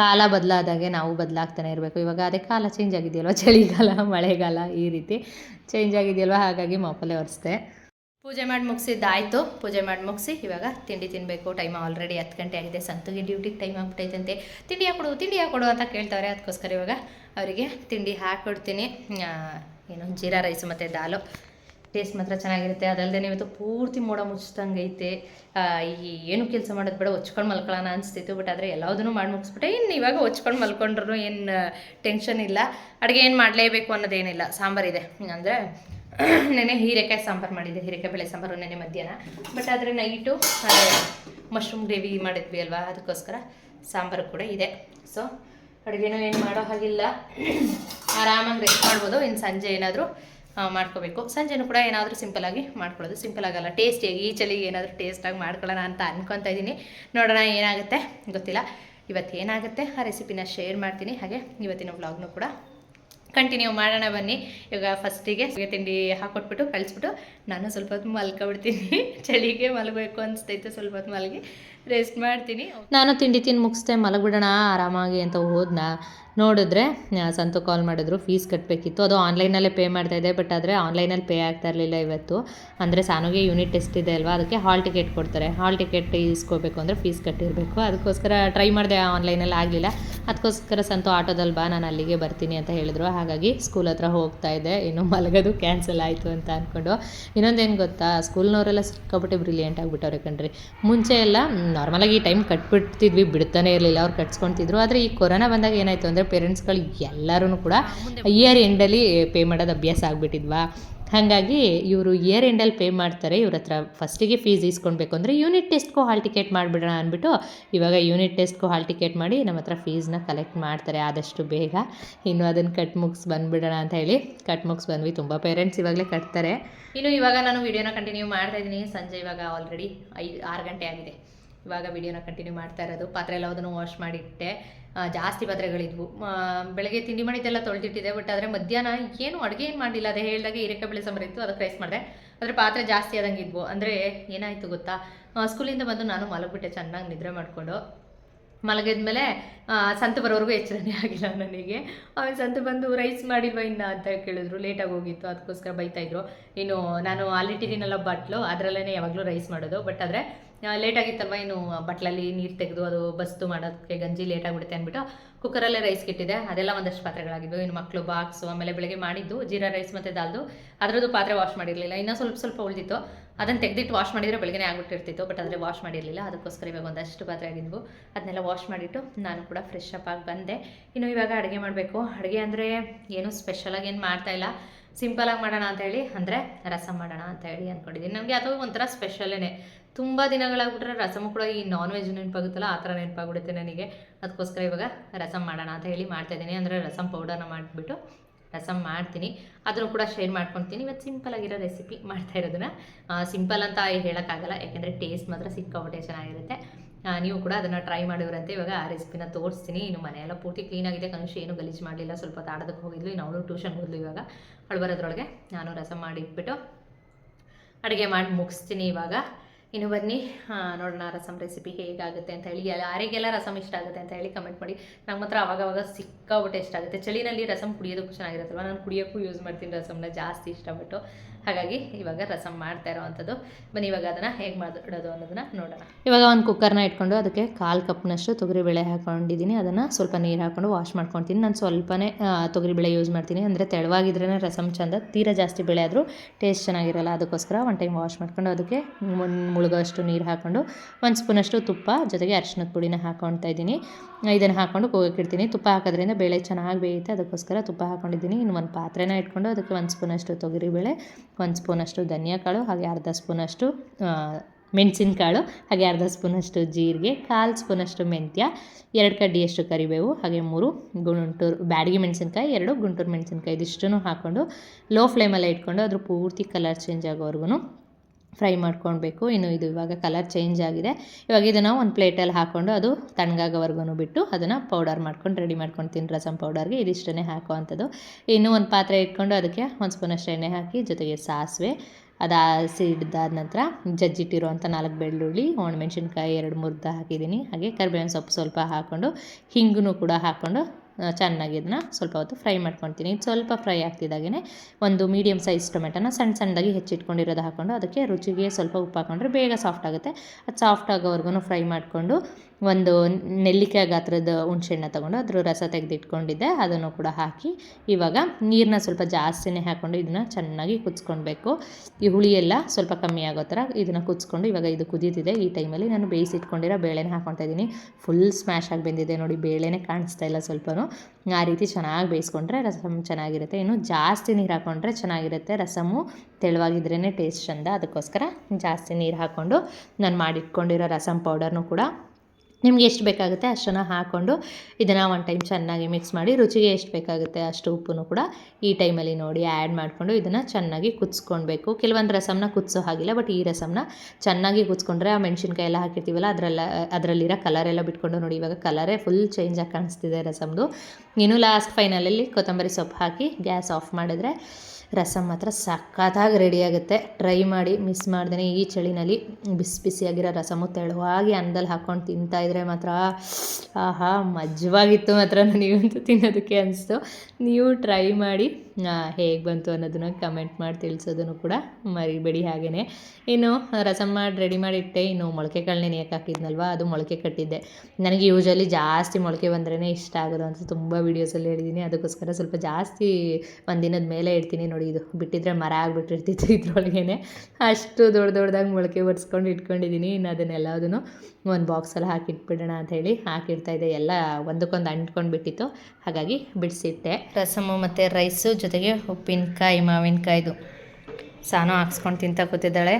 ಕಾಲ ಬದಲಾದಾಗೆ ನಾವು ಬದಲಾಗ್ತಾನೆ ಇರಬೇಕು. ಇವಾಗ ಅದೇ ಕಾಲ ಚೇಂಜ್ ಆಗಿದೆಯಲ್ವ? ಚಳಿಗಾಲ, ಮಳೆಗಾಲ ಈ ರೀತಿ ಚೇಂಜ್ ಆಗಿದೆಯಲ್ವ? ಹಾಗಾಗಿ ಮಾಪಲ್ಲೇ ಒರೆಸ್ದೆ. ಪೂಜೆ ಮಾಡಿ ಮುಗಿಸಿದ್ದಾಯಿತು. ಪೂಜೆ ಮಾಡಿ ಮುಗಿಸಿ ಇವಾಗ ತಿಂಡಿ ತಿನ್ನಬೇಕು ಟೈಮ್ ಆಲ್ರೆಡಿ ಹತ್ತು ಗಂಟೆ ಆಗಿದೆ. ಸಂತುಗೆ ಡ್ಯೂಟಿಗೆ ಟೈಮ್ ಆಗ್ಬಿಟ್ಟೈತಂತೆ ತಿಂಡಿ ಹಾಕೊಡು ತಿಂಡಿ ಹಾಕೊಡು ಅಂತ ಕೇಳ್ತಾವ್ರೆ. ಅದಕ್ಕೋಸ್ಕರ ಇವಾಗ ಅವರಿಗೆ ತಿಂಡಿ ಹಾಕ್ಕೊಡ್ತೀನಿ ಆ, ಏನು ಜೀರಾ ರೈಸ್ ಮತ್ತು ದಾಲು. ಟೇಸ್ಟ್ ಮಾತ್ರ ಚೆನ್ನಾಗಿರುತ್ತೆ. ಅದಲ್ಲದೆ ಇವತ್ತು ಪೂರ್ತಿ ಮೋಡ ಮುಚ್ಚಿದಂಗೆ ಐತೆ ಈ ಏನು ಕೆಲಸ ಮಾಡೋದು ಬೇಡ. ಹೊಚ್ಕೊಂಡು ಮಲ್ಕೊಳ್ಳೋಣ ಅನಿಸ್ತಿತ್ತು. ಬಟ್ ಆದರೆ ಎಲ್ಲದನ್ನೂ ಮಾಡಿ ಮುಗಿಸ್ಬಿಟ್ಟೆ. ಇನ್ನು ಇವಾಗ ಹೊಚ್ಕೊಂಡು ಮಲ್ಕೊಂಡ್ರು ಏನು ಟೆನ್ಷನ್ ಇಲ್ಲ. ಅಡುಗೆ ಏನು ಮಾಡಲೇಬೇಕು ಅನ್ನೋದೇನಿಲ್ಲ. ಸಾಂಬಾರಿದೆ ಅಂದರೆ ನೆನೆ ಹೀರೆಕಾಯಿ ಸಾಂಬಾರು ಮಾಡಿದ್ದೆ, ಹೀರೆಕಾಯಿ ಬೆಳೆ ಸಾಂಬಾರು ನೆನೆ ಮಧ್ಯಾಹ್ನ. ಬಟ್ ಆದರೆ ನೈಟು ಮಶ್ರೂಮ್ ಗ್ರೇವಿ ಮಾಡಿದ್ವಿ ಅಲ್ವಾ, ಅದಕ್ಕೋಸ್ಕರ ಸಾಂಬಾರು ಕೂಡ ಇದೆ. ಸೊ ಅಡುಗೆನೂ ಏನು ಮಾಡೋ ಹಾಗಿಲ್ಲ. ಆರಾಮಾಗಿ ರೆಸ್ಟ್ ಮಾಡ್ಬೋದು. ಇನ್ನು ಸಂಜೆ ಏನಾದರೂ ಮಾಡ್ಕೋಬೇಕು. ಸಂಜೆನೂ ಕೂಡ ಏನಾದರೂ ಸಿಂಪಲಾಗಿ ಮಾಡ್ಕೊಳ್ಳೋದು. ಸಿಂಪಲ್ ಆಗಲ್ಲ. ಟೇಸ್ಟಿಯಾಗಿ ಈ ಚಳಿಗೆ ಏನಾದರೂ ಟೇಸ್ಟಾಗಿ ಮಾಡ್ಕೊಳ್ಳೋಣ ಅಂತ ಅನ್ಕೊತಾ ಇದ್ದೀನಿ. ನೋಡೋಣ ಏನಾಗುತ್ತೆ. ಗೊತ್ತಿಲ್ಲ. ಇವತ್ತು ಏನಾಗುತ್ತೆ ಆ ರೆಸಿಪಿನ ಶೇರ್ ಮಾಡ್ತೀನಿ. ಹಾಗೆ ಇವತ್ತಿನ ವ್ಲಾಗ್ನೂ ಕೂಡ ಕಂಟಿನ್ಯೂ ಮಾಡೋಣ ಬನ್ನಿ. ಇವಾಗ ಫಸ್ಟಿಗೆ ತಿಂಡಿ ಹಾಕೊಟ್ಬಿಟ್ಟು ಕಳಿಸ್ಬಿಟ್ಟು ನಾನು ಸ್ವಲ್ಪ ಹೊತ್ತು ಮಲ್ಕೊಬಿಡ್ತೀನಿ. ಚಳಿಗೆ ಮಲಗಬೇಕು ಅನಿಸ್ತೈತೆ ಸ್ವಲ್ಪ ಹೊತ್ತು ಮಲಗಿ. ರೆಸ್ಟ್ ಮಾಡ್ತೀನಿ. ನಾನು ತಿಂಡಿ ತಿಂದು ಮುಗಿಸ್ದೆ ಮಲಗಿಬಿಡೋಣ, ಆರಾಮಾಗಿ ಅಂತ ಹೋದ್ನ. ನೋಡಿದ್ರೆ ಸಂತು ಕಾಲ್ ಮಾಡಿದ್ರು ಫೀಸ್ ಕಟ್ಟಬೇಕಿತ್ತು ಅದು ಆನ್ಲೈನಲ್ಲೇ ಪೇ ಮಾಡ್ತಾಯಿದ್ದೆ ಬಟ್ ಆದರೆ ಆನ್ಲೈನಲ್ಲಿ ಪೇ ಆಗ್ತಾ ಇರಲಿಲ್ಲ ಇವತ್ತು. ಅಂದರೆ ಸಾನುಗೆ ಯೂನಿಟ್ ಟೆಸ್ಟ್ ಇದೆ ಅಲ್ವಾ, ಅದಕ್ಕೆ ಹಾಲ್ ಟಿಕೆಟ್ ಕೊಡ್ತಾರೆ. ಹಾಲ್ ಟಿಕೆಟ್ ಇಸ್ಕೋಬೇಕು ಅಂದರೆ ಫೀಸ್ ಕಟ್ಟಿರಬೇಕು. ಅದಕ್ಕೋಸ್ಕರ ಟ್ರೈ ಮಾಡಿದೆ ಆನ್ಲೈನಲ್ಲಿ ಆಗಲಿಲ್ಲ. ಅದಕ್ಕೋಸ್ಕರ ಸಂತು ಆಟೋದಲ್ಲಿ ಬಾ, ನಾನು ಅಲ್ಲಿಗೆ ಬರ್ತೀನಿ ಅಂತ ಹೇಳಿದ್ರು. ಹಾಗಾಗಿ ಸ್ಕೂಲ್ ಹತ್ರ ಹೋಗ್ತಾ ಇದ್ದೆ ಇನ್ನು ಮಲಗೋದು ಕ್ಯಾನ್ಸಲ್ ಆಯಿತು ಅಂತ ಅಂದ್ಕೊಂಡು ಇನ್ನೊಂದೇನು ಗೊತ್ತಾ ಸ್ಕೂಲ್ನವರೆಲ್ಲ ಸಿಕ್ಕಾಬಿಟ್ಟೆ ಬ್ರಿಲಿಯಂಟ್ ಆಗಿಬಿಟ್ಟವ್ರೆ ಕಣ್ರಿ. ಮುಂಚೆ ಎಲ್ಲ ನಾರ್ಮಲಾಗಿ ಈ ಟೈಮ್ ಕಟ್ಬಿಡ್ತಿದ್ವಿ ಬಿಡ್ತಾನೆ ಇರಲಿಲ್ಲ ಅವ್ರು ಕಟ್ಸ್ಕೊತಿದ್ರು. ಆದರೆ ಈ ಕೊರೋನಾ ಬಂದಾಗ ಏನಾಯಿತು ಅಂದರೆ ಪೇರೆಂಟ್ಸ್ಗಳು ಎಲ್ಲರೂ ಕೂಡ ಇಯರ್ ಎಂಡಲ್ಲಿ ಪೇ ಮಾಡೋದು ಅಭ್ಯಾಸ ಆಗಿಬಿಟ್ಟಿದ್ವಾ. ಹಾಗಾಗಿ ಇವರು ಇಯರ್ ಎಂಡಲ್ಲಿ ಪೇ ಮಾಡ್ತಾರೆ ಇವ್ರ ಹತ್ರ ಫಸ್ಟಿಗೆ ಫೀಸ್ ಇಸ್ಕೊಳ್ಬೇಕು ಅಂದರೆ ಯೂನಿಟ್ ಟೆಸ್ಟ್ಗೂ ಹಾಲ್ ಟಿಕೆಟ್ ಮಾಡಿಬಿಡೋಣ ಅಂದ್ಬಿಟ್ಟು ಇವಾಗ ಯೂನಿಟ್ ಟೆಸ್ಟ್ಗೂ ಹಾಲ್ ಟಿಕೆಟ್ ಮಾಡಿ ನಮ್ಮ ಹತ್ರ ಫೀಸ್ನ ಕಲೆಕ್ಟ್ ಮಾಡ್ತಾರೆ ಆದಷ್ಟು ಬೇಗ. ಇನ್ನು ಅದನ್ನು ಕಟ್ ಮುಗಿಸ್ ಬಂದುಬಿಡೋಣ ಅಂತ ಹೇಳಿ ಕಟ್ ಮುಗಿಸ್ ಬಂದ್ವಿ. ತುಂಬ ಪೇರೆಂಟ್ಸ್ ಇವಾಗಲೇ ಕಟ್ತಾರೆ. ಇನ್ನು ಇವಾಗ ನಾನು ವಿಡಿಯೋನ ಕಂಟಿನ್ಯೂ ಮಾಡ್ತಾ ಇದ್ದೀನಿ. ಸಂಜೆ ಇವಾಗ ಆಲ್ರೆಡಿ ಐದು ಆರು ಗಂಟೆ ಆಗಿದೆ. ಇವಾಗ ವಿಡಿಯೋನ ಕಂಟಿನ್ಯೂ ಮಾಡ್ತಾ ಇರೋದು. ಪಾತ್ರೆ ಎಲ್ಲದನ್ನು ವಾಶ್ ಮಾಡಿಟ್ಟೆ. ಜಾಸ್ತಿ ಪಾತ್ರೆಗಳಿದ್ವು. ಬೆಳಗ್ಗೆ ತಿಂಡಿ ಮಾಡಿದ್ದೆಲ್ಲ ತೊಳೆದಿಟ್ಟಿದೆ ಬಟ್ ಆದರೆ ಮಧ್ಯಾಹ್ನ ಏನು ಅಡುಗೆ ಏನು ಮಾಡಿಲ್ಲ. ಅದೇ ಹೇಳಿದಾಗ ಹೀರೆಕಾಯಿ ಬೆಳೆ ಸಾಂಬಾರು ಇತ್ತು. ಅದಕ್ಕೆ ರೈಸ್ ಮಾಡಿದೆ. ಆದರೆ ಪಾತ್ರೆ ಜಾಸ್ತಿ ಆದಂಗೆ ಇದ್ವು ಅಂದರೆ ಏನಾಯಿತು ಗೊತ್ತಾ? ಸ್ಕೂಲಿಂದ ಬಂದು ನಾನು ಮಲಗಿಬಿಟ್ಟೆ. ಚೆನ್ನಾಗಿ ನಿದ್ರೆ ಮಾಡಿಕೊಂಡು. ಮಲಗಿದ್ಮೇಲೆ ಮೇಲೆ ಸಂತು ಬರೋವರೆಗೂ ಎಚ್ಚರನೇ ಆಗಿಲ್ಲ ನನಗೆ. ಆಮೇಲೆ ಸಂತ ಬಂದು ರೈಸ್ ಮಾಡಿಲ್ವ ಇನ್ನ? ಅಂತ ಕೇಳಿದ್ರು. ಲೇಟಾಗಿ ಹೋಗಿತ್ತು. ಅದಕ್ಕೋಸ್ಕರ ಬೈತಾಯಿದ್ರು ಇನ್ನು ನಾನು ಅಲ್ಲಿಟ್ಟಿದ್ದೀನಲ್ಲ ಬಟ್ಲು. ಅದರಲ್ಲೇ ಯಾವಾಗಲೂ ರೈಸ್ ಮಾಡೋದು. ಬಟ್ ಆದರೆ ಲೇಟ್ ಆಗಿತ್ತಲ್ವ ಏನು ಬಟ್ಲಲ್ಲಿ ನೀರು ತೆಗೆದು ಅದು ಬಸ್ತು ಮಾಡೋದಕ್ಕೆ ಗಂಜಿ ಲೇಟ್ ಆಗಿಬಿಡುತ್ತೆ ಅಂದ್ಬಿಟ್ಟು ಕುಕ್ಕರಲ್ಲೇ ರೈಸ್ ಇಟ್ಟಿದೆ ಅದೆಲ್ಲ ಒಂದಷ್ಟು ಪಾತ್ರೆಗಳಾಗಿದ್ವು. ಇನ್ನು ಮಕ್ಕಳು ಬಾಕ್ಸು ಆಮೇಲೆ ಬೆಳಗ್ಗೆ ಮಾಡಿದ್ದು ಜೀರಾ ರೈಸ್ ಮತ್ತು ದಾಲ್ದು. ಅದರದ್ದು ಪಾತ್ರೆ ವಾಶ್ ಮಾಡಿರಲಿಲ್ಲ. ಇನ್ನೂ ಸ್ವಲ್ಪ ಸ್ವಲ್ಪ ಉಳಿದಿತ್ತು. ಅದನ್ನು ತೆಗೆದಿಟ್ಟು ವಾಶ್ ಮಾಡಿದರೆ ಬೆಳಗ್ಗೆ ಆಗ್ಬಿಟ್ಟಿರ್ತಿತ್ತು ಬಟ್ ಆದರೆ ವಾಶ್ ಮಾಡಿರಲಿಲ್ಲ. ಅದಕ್ಕೋಸ್ಕರ ಇವಾಗ ಒಂದಷ್ಟು ಪಾತ್ರೆ ಆಗಿದ್ವು. ಅದನ್ನೆಲ್ಲ ವಾಶ್ ಮಾಡಿಟ್ಟು ನಾನು ಕೂಡ ಫ್ರೆಶ್ ಅಪ್ ಆಗಿ ಬಂದೆ. ಇನ್ನು ಇವಾಗ ಅಡುಗೆ ಮಾಡಬೇಕು. ಅಡುಗೆ ಅಂದರೆ ಏನು ಸ್ಪೆಷಲಾಗಿ ಏನು ಮಾಡ್ತಾಯಿಲ್ಲ ಸಿಂಪಲಾಗಿ ಮಾಡೋಣ ಅಂತ ಹೇಳಿ, ಅಂದರೆ ರಸಂ ಮಾಡೋಣ ಅಂತ ಹೇಳಿ ಅಂದ್ಕೊಂಡಿದ್ದೀನಿ ನನಗೆ ಅದು ಒಂಥರ ಸ್ಪೆಷಲೇ ತುಂಬ ದಿನಗಳಾಗ್ಬಿಟ್ರೆ ರಸಮ್ ಕೂಡ ಈ ನಾನ್ ವೆಜ್ ನೆನಪಾಗುತ್ತಲ್ಲ, ಆ ಥರ ನೆನಪಾಗ್ಬಿಡುತ್ತೆ ನನಗೆ. ಅದಕ್ಕೋಸ್ಕರ ಇವಾಗ ರಸಮ್ ಮಾಡೋಣ ಅಂತ ಹೇಳಿ ಮಾಡ್ತಾಯಿದ್ದೀನಿ ಅಂದರೆ ರಸಮ್ ಪೌಡರ್ನ ಮಾಡಿಬಿಟ್ಟು ರಸಮ್ ಮಾಡ್ತೀನಿ. ಅದನ್ನು ಕೂಡ ಶೇರ್ ಮಾಡ್ಕೊತೀನಿ. ಇವತ್ತು ಸಿಂಪಲ್ ಆಗಿರೋ ರೆಸಿಪಿ ಮಾಡ್ತಾ ಇರೋದನ್ನ. ಸಿಂಪಲ್ ಅಂತ ಹೇಳೋಕ್ಕಾಗಲ್ಲ. ಯಾಕೆಂದರೆ ಟೇಸ್ಟ್ ಮಾತ್ರ ಸಿಕ್ಕಾಪಟ್ಟೆ ಚೆನ್ನಾಗಿರುತ್ತೆ. ನೀವು ಕೂಡ ಅದನ್ನು ಟ್ರೈ ಮಾಡಿದ್ರಂತೆ. ಇವಾಗ ಆ ರೆಸಿಪಿನ ತೋರಿಸ್ತೀನಿ. ಇನ್ನು ಮನೆಯೆಲ್ಲ ಪೂರ್ತಿ ಕ್ಲೀನಾಗಿದೆ ಕನಿಷ್ಠ ಏನು ಗಲೀಜು ಮಾಡಲಿಲ್ಲ. ಸ್ವಲ್ಪ ತಾಡೋದಕ್ಕೆ ಹೋಗಿದ್ಲು ಇನ್ನು ಅವಳು ಟ್ಯೂಷನ್ ಹೋದ್ಲು ಇವಾಗ. ಅವಳು ಬರೋದ್ರೊಳಗೆ ನಾನು ರಸಮ್ ಮಾಡಿಟ್ಬಿಟ್ಟು ಅಡುಗೆ ಮಾಡಿ ಮುಗಿಸ್ತೀನಿ ಇವಾಗ. ಇನ್ನು ಬನ್ನಿ. ನೋಡೋಣ ರಸಮ್ ರೆಸಿಪಿ ಹೇಗಾಗುತ್ತೆ ಅಂತ ಹೇಳಿ ಯಾರಿಗೆಲ್ಲ ರಸಮ್ ಇಷ್ಟ ಆಗುತ್ತೆ ಅಂತ ಹೇಳಿ ಕಮೆಂಟ್ ಮಾಡಿ. ನಂಗೆ ಮಾತ್ರ ಅವಾಗವಾಗ ಸಿಕ್ಕಾಬಿಟ್ಟೆ ಇಷ್ಟ ಆಗುತ್ತೆ. ಚಳಿನಲ್ಲಿ ರಸಮ್ ಕುಡಿಯೋದಕ್ಕೂ ಚೆನ್ನಾಗಿರುತ್ತಲ್ವ? ನಾನು ಕುಡಿಯೋಕ್ಕೂ ಯೂಸ್ ಮಾಡ್ತೀನಿ ರಸಮ್ನ ಜಾಸ್ತಿ ಇಷ್ಟಪಟ್ಟು. ಹಾಗಾಗಿ ಇವಾಗ ರಸಮ್ ಮಾಡ್ತಾ ಇರೋವಂಥದ್ದು. ಬನ್ನಿ, ಇವಾಗ ಅದನ್ನು ಹೇಗೆ ಮಾಡೋದು ಅನ್ನೋದನ್ನ ನೋಡೋಣ. ಇವಾಗ ಒಂದು ಕುಕ್ಕರ್ನ ಇಟ್ಕೊಂಡು ಅದಕ್ಕೆ ಕಾಲು ಕಪ್ನಷ್ಟು ತೊಗರಿಬೇಳೆ ಹಾಕೊಂಡಿದ್ದೀನಿ. ಅದನ್ನು ಸ್ವಲ್ಪ ನೀರು ಹಾಕೊಂಡು ವಾಶ್ ಮಾಡ್ಕೊತೀನಿ. ನಾನು ಸ್ವಲ್ಪನೇ ತೊಗರಿಬೇಳೆ ಯೂಸ್ ಮಾಡ್ತೀನಿ. ಅಂದರೆ ತೆಳುವಾಗಿದ್ರೇ ರಸಮ್ ಚೆಂದ, ತೀರಾ ಜಾಸ್ತಿ ಬೇಳೆ ಆದರೂ ಟೇಸ್ಟ್ ಚೆನ್ನಾಗಿರಲ್ಲ. ಅದಕ್ಕೋಸ್ಕರ ಒನ್ ಟೈಮ್ ವಾಶ್ ಮಾಡ್ಕೊಂಡು ಅದಕ್ಕೆ ಮುಳುಗೋಷ್ಟು ನೀರು ಹಾಕ್ಕೊಂಡು ಒಂದು ಸ್ಪೂನಷ್ಟು ತುಪ್ಪ, ಜೊತೆಗೆ ಅರಿಶಿನದ ಪುಡಿನ ಹಾಕ್ಕೊಳ್ತಾ ಇದ್ದೀನಿ. ಇದನ್ನು ಹಾಕ್ಕೊಂಡು ಕೂಗಕ್ಕೆ ಇಡ್ತೀನಿ. ತುಪ್ಪ ಹಾಕೋದ್ರಿಂದ ಬೇಳೆ ಚೆನ್ನಾಗಿ ಬೇಯುತ್ತೆ. ಅದಕ್ಕೋಸ್ಕರ ತುಪ್ಪ ಹಾಕ್ಕೊಂಡಿದ್ದೀನಿ ಇನ್ನು ಒಂದು ಪಾತ್ರೆನ ಇಟ್ಕೊಂಡು ಅದಕ್ಕೆ ಒಂದು ಸ್ಪೂನಷ್ಟು ತೊಗರಿಬೇಳೆ, ಒಂದು ಸ್ಪೂನಷ್ಟು ಧನಿಯಾಕಾಳು, ಹಾಗೆ ಅರ್ಧ ಸ್ಪೂನಷ್ಟು ಮೆಣಸಿನಕಾಳು, ಹಾಗೆ ಅರ್ಧ ಸ್ಪೂನಷ್ಟು ಜೀರಿಗೆ, ಕಾಲು ಸ್ಪೂನಷ್ಟು ಮೆಂತ್ಯ, ಎರಡು ಕಡ್ಡಿಯಷ್ಟು ಕರಿಬೇವು, ಹಾಗೆ ಮೂರು ಗುಂಟೂರು ಬ್ಯಾಡಗಿ ಮೆಣಸಿನ್ಕಾಯಿ, ಎರಡು ಗುಂಟೂರು ಮೆಣಸಿನ್ಕಾಯಿ ಇದಿಷ್ಟನ್ನು ಹಾಕ್ಕೊಂಡು ಲೋ ಫ್ಲೇಮಲ್ಲೇ ಇಟ್ಕೊಂಡು ಅದ್ರ ಪೂರ್ತಿ ಕಲರ್ ಚೇಂಜ್ ಆಗೋವರೆಗೂ ಫ್ರೈ ಮಾಡ್ಕೊಳ್ಬೇಕು. ಇನ್ನು ಇದು ಇವಾಗ ಕಲರ್ ಚೇಂಜ್ ಆಗಿದೆ. ಇವಾಗ ಇದನ್ನು ಒಂದು ಪ್ಲೇಟಲ್ಲಿ ಹಾಕ್ಕೊಂಡು ಅದು ತಣ್ಣಗಾಗೋವರೆಗೂ ಬಿಟ್ಟು ಅದನ್ನು ಪೌಡರ್ ಮಾಡ್ಕೊಂಡು ರೆಡಿ ಮಾಡ್ಕೊಂಡು ಮಾಡ್ಕೊಳ್ತೀನಿ ರಸಮ್ ಪೌಡರ್ಗೆ ಇದಿಷ್ಟನ್ನೇ ಹಾಕುವಂಥದ್ದು. ಇನ್ನೂ ಒಂದು ಪಾತ್ರೆ ಇಟ್ಕೊಂಡು ಅದಕ್ಕೆ ಒಂದು ಸ್ಪೂನಷ್ಟು ಎಣ್ಣೆ ಹಾಕಿ ಜೊತೆಗೆ ಸಾಸಿವೆ, ಅದು ಸಿಡ್ದಾದ ನಂತರ ಜಜ್ಜಿಟ್ಟಿರುವಂಥ ನಾಲ್ಕು ಬೆಳ್ಳುಳ್ಳಿ, ಒಣಮೆಣ್ಸಿನ್ಕಾಯಿ ಎರಡು ಮುರ್ದ ಹಾಕಿದ್ದೀನಿ. ಹಾಗೆ ಕರಿಬೇವಿನ ಸೊಪ್ಪು ಸ್ವಲ್ಪ ಹಾಕ್ಕೊಂಡು ಹಿಂಗೂ ಕೂಡ ಹಾಕ್ಕೊಂಡು ಚೆನ್ನಾಗಿ ಇದನ್ನ ಸ್ವಲ್ಪ ಹೊತ್ತು ಫ್ರೈ ಮಾಡ್ಕೊಳ್ತೀನಿ. ಇದು ಸ್ವಲ್ಪ ಫ್ರೈ ಆಗ್ತಿದ್ದಾಗೆ ಒಂದು ಮೀಡಿಯಮ್ ಸೈಜ್ ಟೊಮೆಟೊನ ಸಣ್ಣ ಸಣ್ಣದಾಗಿ ಹೆಚ್ಚಿಟ್ಕೊಂಡಿರೋದು ಹಾಕ್ಕೊಂಡು ಅದಕ್ಕೆ ರುಚಿಗೆ ಸ್ವಲ್ಪ ಉಪ್ಪು ಹಾಕೊಂಡ್ರೆ ಬೇಗ ಸಾಫ್ಟ್ ಆಗುತ್ತೆ. ಅದು ಸಾಫ್ಟ್ ಆಗೋವರೆಗೂ ಫ್ರೈ ಮಾಡಿಕೊಂಡು ಒಂದು ನೆಲ್ಲಿಕಾಯಿ ಗಾತ್ರದ ಹುಣ್ಸೆಹಣ್ಣ ತೊಗೊಂಡು ಅದ್ರ ರಸ ತೆಗೆದಿಟ್ಕೊಂಡಿದ್ದೆ. ಅದನ್ನು ಕೂಡ ಹಾಕಿ ಇವಾಗ ನೀರನ್ನ ಸ್ವಲ್ಪ ಜಾಸ್ತಿನೇ ಹಾಕ್ಕೊಂಡು ಇದನ್ನು ಚೆನ್ನಾಗಿ ಕುದಿಸ್ಕೊಳ್ಬೇಕು. ಈ ಹುಳಿ ಎಲ್ಲ ಸ್ವಲ್ಪ ಕಮ್ಮಿ ಆಗೋ ಥರ ಇದನ್ನು ಕುದಿಸ್ಕೊಂಡು ಇವಾಗ ಇದು ಕುದೀತಿದೆ. ಈ ಟೈಮಲ್ಲಿ ನಾನು ಬೇಯಿಸಿಟ್ಕೊಂಡಿರೋ ಬೇಳೆನ ಹಾಕ್ಕೊತಾ ಇದ್ದೀನಿ. ಫುಲ್ ಸ್ಮ್ಯಾಶ್ ಆಗಿ ಬೆಂದಿದೆ ನೋಡಿ, ಬೇಳೆನೇ ಕಾಣಿಸ್ತಾ ಇಲ್ಲ ಸ್ವಲ್ಪನೂ. ಆ ರೀತಿ ಚೆನ್ನಾಗಿ ಬೇಯಿಸ್ಕೊಂಡ್ರೆ ರಸಮ್ ಚೆನ್ನಾಗಿರುತ್ತೆ. ಇನ್ನು ಜಾಸ್ತಿ ನೀರು ಹಾಕ್ಕೊಂಡ್ರೆ ಚೆನ್ನಾಗಿರುತ್ತೆ. ರಸಮು ತೆಳುವಾಗಿದ್ರೇ ಟೇಸ್ಟ್ ಚಂದ. ಅದಕ್ಕೋಸ್ಕರ ಜಾಸ್ತಿ ನೀರು ಹಾಕ್ಕೊಂಡು ನಾನು ಮಾಡಿಟ್ಕೊಂಡಿರೋ ರಸಮ್ ಪೌಡರ್ನು ಕೂಡ ನಿಮ್ಗೆ ಎಷ್ಟು ಬೇಕಾಗುತ್ತೆ ಅಷ್ಟನ್ನು ಹಾಕ್ಕೊಂಡು ಇದನ್ನು ಒನ್ ಟೈಮ್ ಚೆನ್ನಾಗಿ ಮಿಕ್ಸ್ ಮಾಡಿ ರುಚಿಗೆ ಎಷ್ಟು ಬೇಕಾಗುತ್ತೆ ಅಷ್ಟು ಉಪ್ಪನ್ನು ಕೂಡ ಈ ಟೈಮಲ್ಲಿ ನೋಡಿ ಆ್ಯಡ್ ಮಾಡಿಕೊಂಡು ಇದನ್ನು ಚೆನ್ನಾಗಿ ಕುದಿಸ್ಕೊಳ್ಬೇಕು. ಕೆಲವೊಂದು ರಸಮ್ನ ಕುದಿಸೋ ಹಾಗಿಲ್ಲ, ಬಟ್ ಈ ರಸಮ್ನ ಚೆನ್ನಾಗಿ ಕುದಿಸ್ಕೊಂಡ್ರೆ ಆ ಮೆಣಸಿನ್ಕಾಯಿ ಎಲ್ಲ ಹಾಕಿರ್ತೀವಲ್ಲ, ಅದರಲ್ಲ, ಅದರಲ್ಲಿರೋ ಕಲರ್ ಎಲ್ಲ ಬಿಟ್ಕೊಂಡು ನೋಡಿ, ಇವಾಗ ಕಲರೇ ಫುಲ್ ಚೇಂಜ್ ಆಗಿ ಕಾಣಿಸ್ತಿದೆ ರಸಮ್ದು. ಇನ್ನು ಲಾಸ್ಟ್ ಫೈನಲಲ್ಲಿ ಕೊತ್ತಂಬರಿ ಸೊಪ್ಪು ಹಾಕಿ ಗ್ಯಾಸ್ ಆಫ್ ಮಾಡಿದ್ರೆ ರಸಮ್ ಮಾತ್ರ ಸಖತ್ತಾಗಿ ರೆಡಿಯಾಗುತ್ತೆ ಟ್ರೈ ಮಾಡಿ ಮಿಸ್ ಮಾಡ್ದೇ ಈ ಚಳಿನಲ್ಲಿ ಬಿಸಿ ಬಿಸಿಯಾಗಿರೋ ರಸಮು ತೆಳುವಾಗಿ ಅನ್ನದಲ್ಲಿ ಹಾಕ್ಕೊಂಡು ತಿಂತಾ ಇದ್ರೆ ಮಾತ್ರ ಆಹಾ ಮಜವಾಗಿತ್ತು ಮಾತ್ರ ನನಗಂತೂ ತಿನ್ನೋದಕ್ಕೆ ಅನಿಸ್ತು. ನೀವು ಟ್ರೈ ಮಾಡಿ. ಹೇಗೆ ಬಂತು ಅನ್ನೋದನ್ನು ಕಮೆಂಟ್ ಮಾಡಿ ತಿಳಿಸೋದನ್ನು ಕೂಡ ಮರಿಬೇಡಿ ಹಾಗೇ ಇನ್ನು ರಸಮ್ ಮಾಡಿ ರೆಡಿ ಮಾಡಿಟ್ಟೆ. ಇನ್ನು ಮೊಳಕೆ ಕಾಳು ನೆನೆಯಕ್ಕೆ ಹಾಕಿದ್ನಲ್ವ? ಅದು ಮೊಳಕೆ ಕಟ್ಟಿದ್ದೆ. ನನಗೆ ಯೂಶಲಿ ಜಾಸ್ತಿ ಮೊಳಕೆ ಬಂದ್ರೇ ಇಷ್ಟ ಆಗೋದು ಅಂತ ತುಂಬ ವೀಡಿಯೋಸಲ್ಲಿ ಹೇಳಿದ್ದೀನಿ ಅದಕ್ಕೋಸ್ಕರ ಸ್ವಲ್ಪ ಜಾಸ್ತಿ ಒಂದಿನದ ಮೇಲೆ ಇಡ್ತೀನಿ ನೋಡಿ. ಇದು ಬಿಟ್ಟಿದ್ರೆ ಮರ ಆಗಿಬಿಟ್ಟಿರ್ತಿತ್ತು ಇದ್ರೊಳಗೇನೆ. ಅಷ್ಟು ದೊಡ್ಡ ದೊಡ್ಡದಾಗಿ ಮೊಳಕೆ ಬರ್ಸ್ಕೊಂಡು ಇಟ್ಕೊಂಡಿದ್ದೀನಿ ಇನ್ನು ಅದನ್ನೆಲ್ಲದನ್ನು ಒಂದು ಬಾಕ್ಸಲ್ಲಿ ಹಾಕಿಟ್ಬಿಡೋಣ ಅಂತ ಹೇಳಿ ಹಾಕಿಡ್ತಾ ಇದ್ದೆ. ಎಲ್ಲ ಒಂದಕ್ಕೊಂದು ಅಂಟ್ಕೊಂಡು ಬಿಟ್ಟಿತ್ತು ಹಾಗಾಗಿ ಬಿಡಿಸಿಟ್ಟೆ. ರಸಮು ಮತ್ತು ರೈಸು ಜೊತೆಗೆ ಉಪ್ಪಿನಕಾಯಿ ಮಾವಿನಕಾಯ್ದು ಸಾನು ಹಾಕ್ಸ್ಕೊಂಡು ತಿಂತ ಕೂತಿದ್ದಾಳೆ.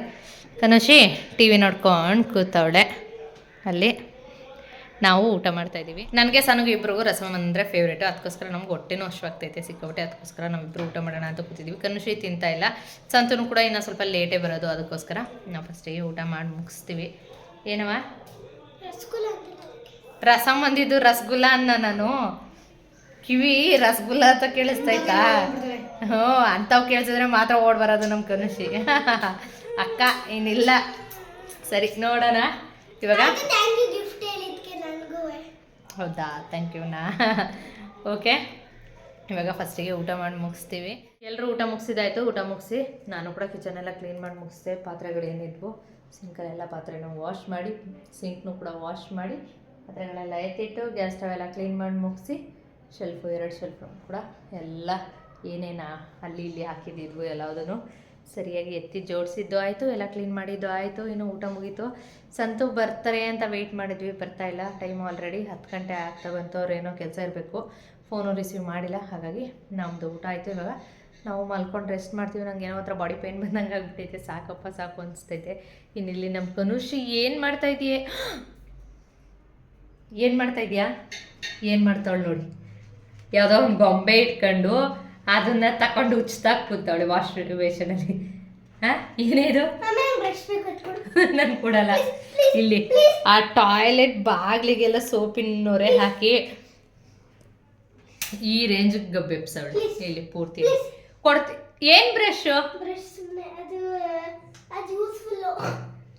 ಕನುಷಿ ಟಿ ವಿ ನೋಡ್ಕೊಂಡು ಕೂತವಳೆ. ಅಲ್ಲಿ ನಾವು ಊಟ ಮಾಡ್ತಾ ಇದ್ದೀವಿ. ನನಗೆ ಸನಗೂ ಇಬ್ರಿಗೂ ರಸಮ್ ಅಂದರೆ ಫೇವ್ರೇಟು ಅದಕ್ಕೋಸ್ಕರ ನಮ್ಗೆ ಹೊಟ್ಟೆನೂ ಅಶ್ವಾಗ್ತೈತೆ ಸಿಕ್ಕಾಪಟ್ಟೆ. ಅದಕ್ಕೋಸ್ಕರ ನಾವಿಬ್ಬರು ಊಟ ಮಾಡೋಣ ಅಂತ ಕೂತಿದ್ದೀವಿ. ಕನುಷಿ ತಿಂತಾ ಇಲ್ಲ. ಸಂತನು ಕೂಡ ಇನ್ನೂ ಸ್ವಲ್ಪ ಲೇಟೇ ಬರೋದು. ಅದಕ್ಕೋಸ್ಕರ ನಾವು ಫಸ್ಟಿಗೆ ಊಟ ಮಾಡಿ ಮುಗಿಸ್ತೀವಿ. ಏನವ ರಸಮ್ ಅಂದಿದ್ದು ರಸಗುಲ್ಲ ಅನ್ನ ನಾನು. ಕಿವಿ ರಸಗುಲ್ಲ ಅಂತ ಕೇಳಿಸ್ತೈತಾ? ಹ್ಞೂ ಅಂಥವು ಕೇಳಿಸಿದ್ರೆ ಮಾತ್ರ ಓಡ್ ಬರೋದು ನಮ್ಮ ಕನುಷಿ ಅಕ್ಕ ಏನಿಲ್ಲ. ಸರಿ ನೋಡೋಣ. ಇವಾಗ? ಥ್ಯಾಂಕ್ ಯು ನಾ ಹೌದಾ? ಥ್ಯಾಂಕ್ ಯುನಾ ಓಕೆ ಇವಾಗ ಫಸ್ಟಿಗೆ ಊಟ ಮಾಡಿ ಮುಗಿಸ್ತೀವಿ. ಎಲ್ಲರೂ ಊಟ ಮುಗಿಸಿದಾಯ್ತು ಊಟ ಮುಗಿಸಿ ನಾನು ಕೂಡ ಕಿಚನೆಲ್ಲ ಕ್ಲೀನ್ ಮಾಡಿ ಮುಗಿಸಿದೆ. ಪಾತ್ರೆಗಳು ಏನಿದ್ವು? ಸಿಂಕಲ್ಲೆಲ್ಲ ಪಾತ್ರೆನ ವಾಶ್ ಮಾಡಿ ಸಿಂಕ್ನು ಕೂಡ ವಾಶ್ ಮಾಡಿ ಪಾತ್ರೆಗಳೆಲ್ಲ ಎತ್ತಿಟ್ಟು ಗ್ಯಾಸ್ ಸ್ಟವ್ ಎಲ್ಲ ಕ್ಲೀನ್ ಮಾಡಿ ಮುಗಿಸಿ ಶೆಲ್ಫು ಎರಡು ಶೆಲ್ಫು ಕೂಡ ಎಲ್ಲ ಏನೇನು ಅಲ್ಲಿ ಇಲ್ಲಿ ಹಾಕಿದ್ದಿದ್ವು ಎಲ್ಲದನ್ನು ಸರಿಯಾಗಿ ಎತ್ತಿ ಜೋಡಿಸಿದ್ದು ಆಯಿತು, ಎಲ್ಲ ಕ್ಲೀನ್ ಮಾಡಿದ್ದು ಆಯಿತು, ಇನ್ನು ಊಟ ಮುಗೀತು. ಸಂತು ಬರ್ತಾರೆ ಅಂತ ವೆಯ್ಟ್ ಮಾಡಿದ್ವಿ, ಬರ್ತಾ ಇಲ್ಲ. ಟೈಮ್ ಆಲ್ರೆಡಿ ಹತ್ತು ಗಂಟೆ ಆಗ್ತಾ ಬಂತು ಏನೋ ಕೆಲಸ ಇರಬೇಕು. ಫೋನು ರಿಸೀವ್ ಮಾಡಿಲ್ಲ, ಹಾಗಾಗಿ ನಮ್ಮದು ಊಟ ಆಯಿತು ಇವಾಗ. ನಾವು ಮಲ್ಕೊಂಡು ರೆಸ್ಟ್ ಮಾಡ್ತೀವಿ, ನಂಗೆ ಏನೋ ಹತ್ರ ಬಾಡಿ ಪೇನ್ ಬಂದಂಗೆ ಆಗ್ಬಿಟ್ಟೈತೆ. ಸಾಕಪ್ಪ, ಸಾಕು ಅನಿಸ್ತೈತೆ. ಇನ್ನು ಇಲ್ಲಿ ನಮ್ಮ ಕನುಷಿ ಏನು ಮಾಡ್ತಾ ಇದೆಯೇ? ಏನು ಮಾಡ್ತಾ ಇದೆಯಾ? ಏನು ಮಾಡ್ತಾವಳು ನೋಡಿ. ಯಾವುದೋ ಒಂದು ಬೊಂಬೆ ಇಟ್ಕೊಂಡು ಅದನ್ನ ತಕೊಂಡು ಉಚ್ತಾ ಕೂತಾವಳೆ ವಾಶ್ ವೇಷನಲ್ಲಿ ಹಾ? ಏನೇದು? ನನ್ಗೆ ಕೊಡಲ್ಲ. ಇಲ್ಲಿ ಆ ಟಾಯ್ಲೆಟ್ ಬಾಗ್ಲಿಗೆಲ್ಲ ಸೋಪಿನ ನೊರೆ ಹಾಕಿ ಈ ರೇಂಜ್ ಗಬ್ಬೆಪ್ಸವಳೆ ಇಲ್ಲಿ ಪೂರ್ತಿ. ಕೊಡ್ತಿ ಏನ್ ಬ್ರಷ್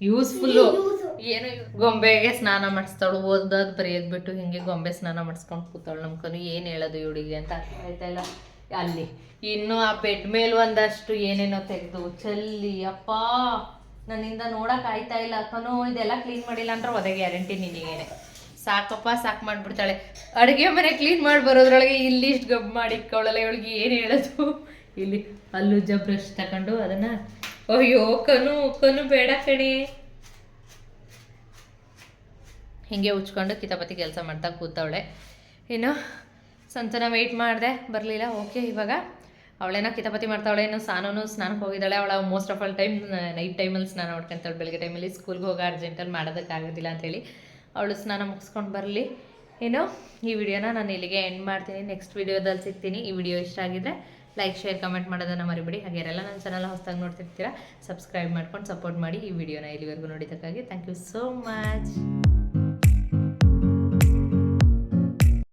ಯೂಸ್ಫುಲ್ಲು ಯೂಸ್ಫುಲ್ಲು ಏನು ಗೊಂಬೆಗೆ ಸ್ನಾನ ಮಾಡಿಸ್ತಾಳು ಓದೋದು ಬರೆಯೋದು ಬಿಟ್ಟು ಹಿಂಗೆ ಗೊಂಬೆ ಸ್ನಾನ ಮಾಡಿಸ್ಕೊಂಡು ಕೂತಾಳು ನಮ್ಮ ಕನು ಏನು ಹೇಳೋದು ಇವಳಿಗೆ ಅಂತ ಅರ್ಥ ಆಯ್ತಾ ಇಲ್ಲ. ಅಲ್ಲಿ. ಇನ್ನು ಆ ಬೆಡ್ ಮೇಲೆ ಒಂದಷ್ಟು ಏನೇನೋ ತೆಗೆದು ಚಲ್ಲಿ ಅಪ್ಪ ನನ್ನಿಂದ ನೋಡಕ್ ಆಯ್ತಾ ಇಲ್ಲ ಅಕ್ಕನೂ ಇದೆಲ್ಲ ಕ್ಲೀನ್ ಮಾಡಿಲ್ಲ ಅಂದ್ರೆ ಒದೆ ಗ್ಯಾರಂಟಿ ನಿನಗೇನೆ. ಸಾಕಪ್ಪ ಸಾಕು ಮಾಡ್ಬಿಡ್ತಾಳೆ. ಅಡುಗೆ ಮನೆ ಕ್ಲೀನ್ ಮಾಡಿ ಬರೋದ್ರೊಳಗೆ ಇಲ್ಲಿ ಇಷ್ಟು ಗಬ್ ಮಾಡಿ ಇಟ್ಕೊಳ್ಳಲ್ಲ ಇವಳಿಗೆ ಏನು ಹೇಳೋದು? ಇಲ್ಲಿ ಅಲ್ಲುಜ್ಜ ಬ್ರಷ್ ತಗೊಂಡು ಅದನ್ನ ಅಯ್ಯೋ ಕನು ಕನು ಬೇಡ ಕಣೆ. ಹಿಂಗೆ ಉಚ್ಕೊಂಡು ಕಿತಾಪತಿ ಕೆಲಸ ಮಾಡ್ತಾ ಕೂತವಳೆ. ಇನ್ನು ಸಂತನ ವೆಯ್ಟ್ ಮಾಡಿದೆ, ಬರಲಿಲ್ಲ ಓಕೆ ಇವಾಗ. ಅವಳೇನೋ ಕಿತಾಪತಿ ಮಾಡ್ತಾವಳೆ, ಇನ್ನು ಸ್ನಾನೂ ಸ್ನಾನಕ್ಕೆ ಹೋಗಿದ್ದಾಳೆ, ಅವಳ most of all time night ಟೈಮಲ್ಲಿ ಸ್ನಾನ ಮಾಡ್ಕೊಂತಾಳೆ. ಬೆಳಗ್ಗೆ ಟೈಮಲ್ಲಿ ಸ್ಕೂಲ್ಗೆ ಹೋಗೋ ಅರ್ಜೆಂಟಲ್ಲಿ ಮಾಡೋದಕ್ಕಾಗೋದಿಲ್ಲ ಅಂತೇಳಿ ಅವಳು ಸ್ನಾನ ಮುಗಿಸ್ಕೊಂಡು ಬರಲಿ. ಏನು ಈ ವಿಡಿಯೋನ ನಾನು ಇಲ್ಲಿಗೆ ಎಂಡ್ ಮಾಡ್ತೀನಿ. ನೆಕ್ಸ್ಟ್ ವಿಡಿಯೋದಲ್ಲಿ ಸಿಗ್ತೀನಿ. ಈ ವಿಡಿಯೋ ಇಷ್ಟ ಆಗಿದ್ರೆ ಲೈಕ್ ಶೇರ್ ಕಮೆಂಟ್ ಮಾಡೋದನ್ನು ಮರಿಬೇಡಿ. ಹಾಗೆ ಯಾರೆಲ್ಲ ನನ್ನ ಚಾನಲ್ ಹೊಸದಾಗಿ ನೋಡ್ತಿರ್ತೀರಾ ಸಬ್ಸ್ಕ್ರೈಬ್ ಮಾಡ್ಕೊಂಡು ಸಪೋರ್ಟ್ ಮಾಡಿ ಈ ವಿಡಿಯೋನ ಇಲ್ಲಿವರೆಗೂ ನೋಡಿದ್ದಕ್ಕಾಗಿ ಥ್ಯಾಂಕ್ ಯು ಸೋ ಮಚ್